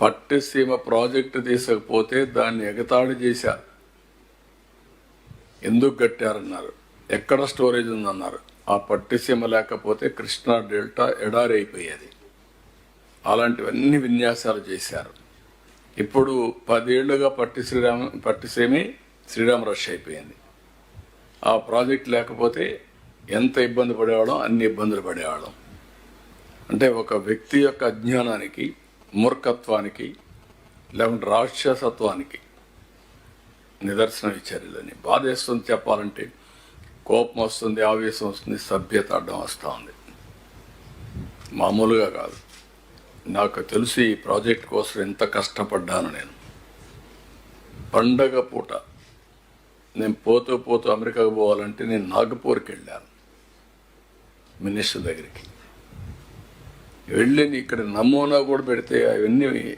Pattiseema project తీసుకపోతే దాన్ని ఎగతాళి చేశారు ఎందుకు కట్టారన్నారు? ఎక్కడ స్టోరేజ్ ఉందన్నారు? ఆ పట్టిసీమ లేకపోతే కృష్ణా డెల్టా ఎడారి అయిపోయేది అలాంటివన్నీ విన్యాసాలు చేశారు. ఇప్పుడు పదేళ్ళుగా పట్టి శ్రీరామ పట్టిసీమి శ్రీరామ రష్ అయిపోయింది. ఆ ప్రాజెక్ట్ లేకపోతే ఎంత ఇబ్బంది పడేవాళ్ళం? అన్ని ఇబ్బందులు పడేవాళ్ళం. అంటే ఒక వ్యక్తి యొక్క అజ్ఞానానికి మూర్ఖత్వానికి లేకుంటే రాక్షసత్వానికి నిదర్శనం ఇచ్చారు ఇదని బాధేస్తుంది చెప్పాలంటే కోపం వస్తుంది ఆవేశం వస్తుంది సభ్యత అడ్డం వస్తూ ఉంది. మామూలుగా కాదు. నాకు తెలిసి ఈ ప్రాజెక్ట్ కోసం ఎంత కష్టపడ్డాను నేను. పండగ పూట నేను పోతూ పోతూ అమెరికాకు పోవాలంటే నేను నాగపూర్కి వెళ్ళాను. మినిస్టర్ దగ్గరికి. వెళ్ళి ఇక్కడ నమూనా కూడా పెడితే అవన్నీ